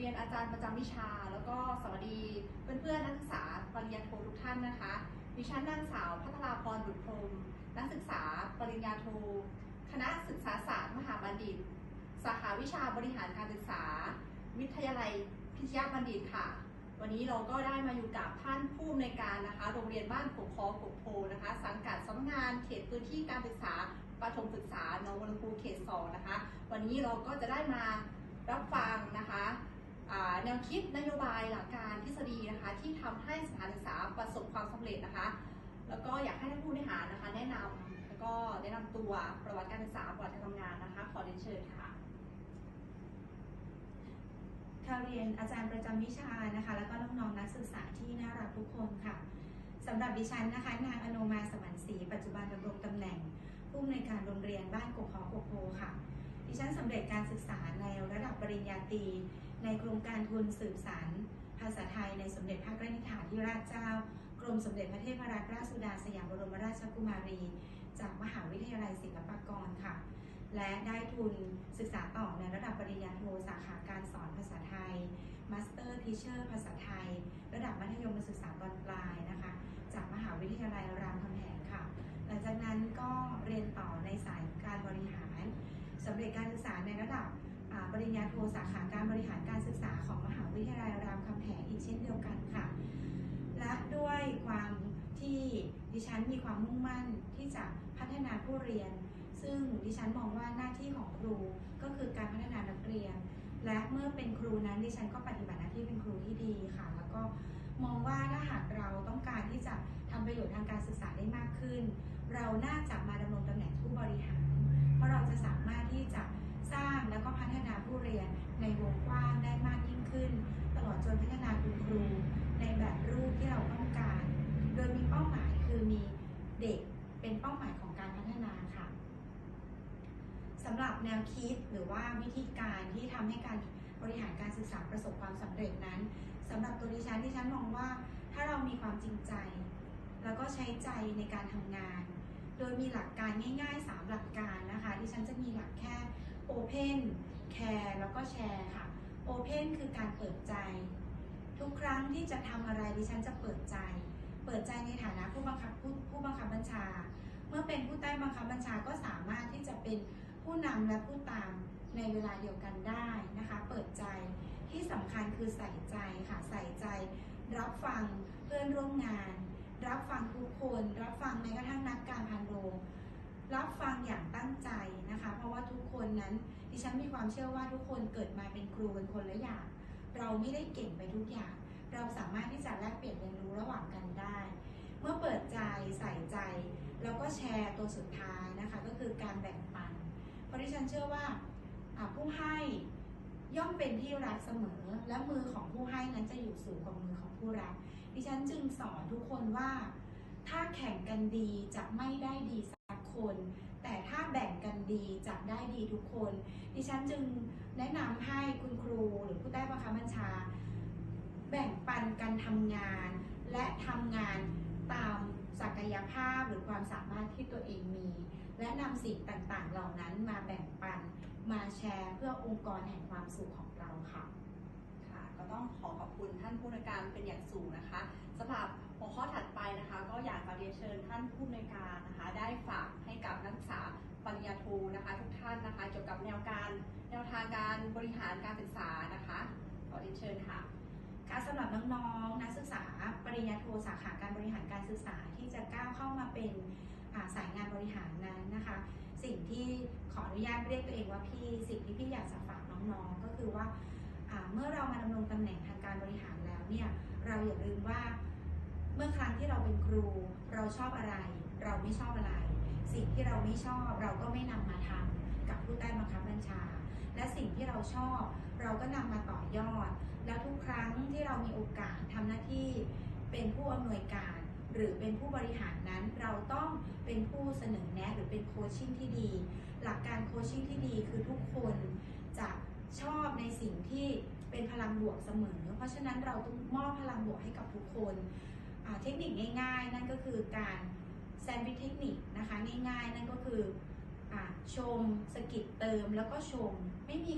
รียนอาจารย์ประจำวิชา แล้วก็สวัสดีเพื่อนๆนักศึกษาปริญญาโททุกท่านนะคะ ดิฉันนางสาวพัทราพรบุตรพรมนักศึกษาปริญญาโท คณะศึกษาศาสตร์มหาบัณฑิต สาขาวิชาบริหารการศึกษา วิทยาลัยพิทยาบัณฑิตค่ะ วันนี้เราก็ได้มาอยู่กับท่านผู้อำนวยการนะคะ โรงเรียนบ้านกกคอกกโพนะคะ สังกัดสำนักงานเขตพื้นที่การศึกษาประถมศึกษาหนองบัวลำพูเขตสองนะคะ วันนี้เราก็จะได้มารับฟังนะคะ แนวคิดนโยบายหลักการทฤษฎีนะคะที่ทำให้สถานศึกษาประสบความสำเร็จนะคะ แล้วก็อยากให้ท่านผู้บริหารนะคะ แนะนำแล้วก็แนะนำตัวประวัติการศึกษาประวัติการทำงานนะคะ ขอเรียนเชิญค่ะค่ะเรียนอาจารย์ประจำวิชานะคะ แล้วก็น้องๆนักศึกษาที่น่ารักทุกคนค่ะสำหรับดิฉันนะคะนางอโนมาสมันศรีปัจจุบันดำรงตำแหน่ง ผู้อำนวยการโรงเรียนบ้านกกคอกกโพค่ะ ดิฉันสำเร็จการศึกษาในระดับปริญญาตรี ในโครงการทุนสืบสารภาษาไทยในสมเด็จพระกนิษฐาธิราชเจ้ากรมสมเด็จพระเทพรัตนราชสุดาสยามบรมราชกุมารี จากมหาวิทยาลัยศิลปากรค่ะ และได้ทุนศึกษาต่อในระดับปริญญาโทสาขาการสอนภาษาไทยมาสเตอร์ทีเชอร์ภาษาไทย ระดับมัธยมศึกษาตอนปลายนะคะ จากมหาวิทยาลัยรามคำแหงค่ะ หลังจากนั้นก็เรียนต่อในสายการบริหารสำเร็จการศึกษาในระดับ ปริญญาโทสาขาการบริหารการศึกษาของมหาวิทยาลัยรามคำแหงอีกเช่นเดียวกันค่ะ และด้วยความที่ดิฉันมีความมุ่งมั่นที่จะพัฒนาผู้เรียน ซึ่งดิฉันมองว่าหน้าที่ของครูก็คือการพัฒนานักเรียน และเมื่อเป็นครูนั้นดิฉันก็ปฏิบัติหน้าที่เป็นครูที่ดีค่ะ แล้วก็มองว่าถ้าหากเราต้องการที่จะทำประโยชน์ทางการศึกษาได้มากขึ้น เราน่าจะ รียนในวงกว้างได้มากยิ่งขึ้น ตลอดจนพัฒนาคุณครู ในแบบรูปที่เราต้องการ โดยมีเป้าหมายคือมีเด็กเป็นเป้าหมายของการพัฒนาค่ะสำหรับแนวคิดหรือว่าวิธีการที่ทำให้การบริหารการศึกษาประสบความสำเร็จนั้นสำหรับตัวดิฉันดิฉันมองว่าถ้าเรามีความจริงใจ แล้วก็ใช้ใจในการทำงาน โดยมีหลักการง่ายๆ 3 หลักการนะคะดิฉันจะมีหลักแค่ Open Care แล้วก็ Share ค่ะ Open คือการเปิดใจ ทุกครั้งที่จะทำอะไรดิฉันจะเปิดใจ เปิดใจในฐานะผู้บังคับผู้ผู้บังคับบัญชา เมื่อเป็นผู้ใต้บังคับบัญชาก็สามารถที่จะเป็นผู้นำและผู้ตามในเวลาเดียวกันได้นะคะ เปิดใจที่สำคัญคือใส่ใจค่ะ ใส่ใจ รับฟังเพื่อนร่วมงาน รับฟังทุกคน รับฟังแม้กระทั่งนักการพันโรง รับฟังอย่างตั้งใจนะคะ เพราะว่าทุกคนนั้นดิฉันมีความเชื่อว่าทุกคนเกิดมาเป็นครูเป็นคนละอย่าง เราไม่ได้เก่งไปทุกอย่าง เราสามารถที่จะแลกเปลี่ยนเรียนรู้ระหว่างกันได้ เมื่อเปิดใจใส่ใจ แล้วก็แชร์ตัวสุดท้ายนะคะ ก็คือการแบ่งปัน เพราะดิฉันเชื่อว่าผู้ให้ย่อมเป็นที่รักเสมอ และมือของผู้ให้นั้นจะอยู่สูงกว่ามือของผู้รับ ดิฉันจึงสอนทุกคนว่า ถ้าแข่งกันดีจะไม่ได้ดีสัก คน แต่ถ้าแบ่งกันดีจะได้ดีทุกคน ดิฉันจึงแนะนำให้คุณครูหรือผู้ใต้บังคับบัญชา แบ่งปันกันทำงาน และทำงานตามศักยภาพหรือความสามารถที่ตัวเองมี และนำสิ่งต่างๆ เหล่านั้นมาแบ่งปันมาแชร์เพื่อองค์กรแห่งความสุขของเราค่ะค่ะ ก็ต้องขอขอบคุณท่านผู้นการเป็นอย่างสูงนะคะสำหรับหัวข้อถัดานผู้อำนวยการนะคะ ได้ฝากให้กับนักศึกษาปริญญาโทนะคะ ทุกท่านนะคะเกี่ยวกับแนวการแนวทางการบริหารการศึกษานะคะขอเรียนเชิญค่ะค่ะสำหรับน้องๆนักศึกษาปริญญาโทสาขาการบริหารการศึกษาที่จะก้าวเข้ามาเป็นาสายงานบริหารนั้นนะคะ สิ่งที่ขออนุญาตเรียกตัวเองว่าพี่สิ่งที่พี่อยากจะฝากน้องๆก็คือว่าเมื่อเรามาดำรงตำแหน่งทางการบริหารแล้วเนี่ยเราอย่าลืมว่า มื่อครั้งที่เราเป็นครู เราชอบอะไร เราไม่ชอบอะไร สิ่งที่เราไม่ชอบเราก็ไม่นำมาทำกับผู้ใต้บังคับบัญชา และสิ่งที่เราชอบ เราก็นำมาต่อยอด แล้วทุกครั้งที่เรามีโอกาสทำหน้าที่เป็นผู้อำนวยการหรือเป็นผู้บริหารนั้นเราต้องเป็นผู้เสนอแนะหรือเป็นโคชชิ่งที่ดี หลักการโคชชิ่งที่ดีคือทุกคนจะชอบในสิ่งที่เป็นพลังบวกเสมอ เพราะฉะนั้นเราต้องมอบพลังบวกให้กับทุกคน เทคนิคง่ายๆ นั่นก็คือการแซนด์วิชเทคนิคนะคะง่ายๆ นั่นก็คืออชมสกิดเติมแล้วก็ชมไม่มี